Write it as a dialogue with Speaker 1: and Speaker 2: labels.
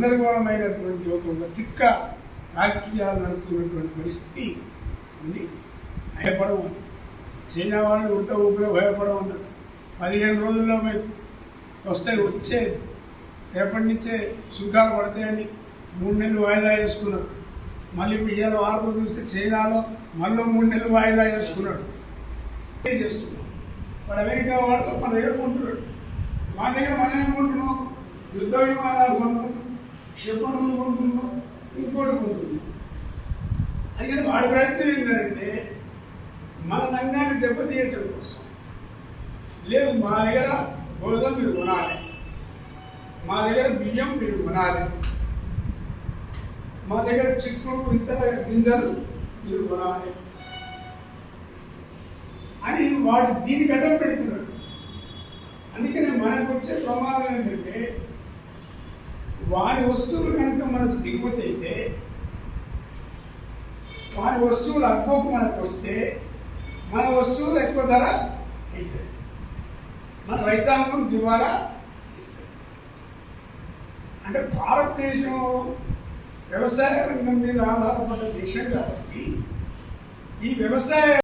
Speaker 1: గందరగోళమైనటువంటి ఒక తిక్క రాజకీయాలు నడుపుతున్నటువంటి పరిస్థితి ఉంది. భయపడవు చైనా వాళ్ళు ఉడత ఊపిలో భయపడమన్నారు పదిహేను రోజుల్లో మేము వస్తే వచ్చే రేపటి నుంచే సుఖాలు పడతాయని మూడు నెలలు వాయిదా వేసుకున్నారు. మళ్ళీ ఇప్పుడు ఇవాళ వార్త చూస్తే చైనాలో మళ్ళీ మూడు నెలలు వాయిదా వేసుకున్నాడు. ఏం మరి అమెరికా వాళ్ళు మన దగ్గర కొంటున్నాడు. మా దగ్గర మనం ఏం కొంటున్నాం యుద్ధ విమానాలు కొంటున్నాం క్షిపణులు కొంటున్నాం ఇంకోటి కొంటున్నాం అందుకని వాడి ప్రయత్నం ఏంటంటే మన రంగాన్ని దెబ్బతీయటం కోసం. లేదు మా దగ్గర గోధుమ మీరు కొనాలి. మా దగ్గర బియ్యం మీరు కొనాలి. మా దగ్గర చిక్కుడు ఇతర గింజలు మీరు కొనాలి. అని వాడు దీనికి అడ్డం పెడుతున్నాడు. అందుకనే మనకు వచ్చే ప్రమాదం ఏంటంటే వారి వస్తువులు కనుక మనకు దిగుమతి అయితే వాడి వస్తువులు అక్కువకు మనకు వస్తే మన వస్తువులు ఎక్కువ ధర అవుతాయి. మన రైతాంగం దివాలా ఇస్తుంది. అంటే భారతదేశం వ్యవసాయ రంగం మీద ఆధారపడ్డ దేశం కాబట్టి ఈ వ్యవసాయ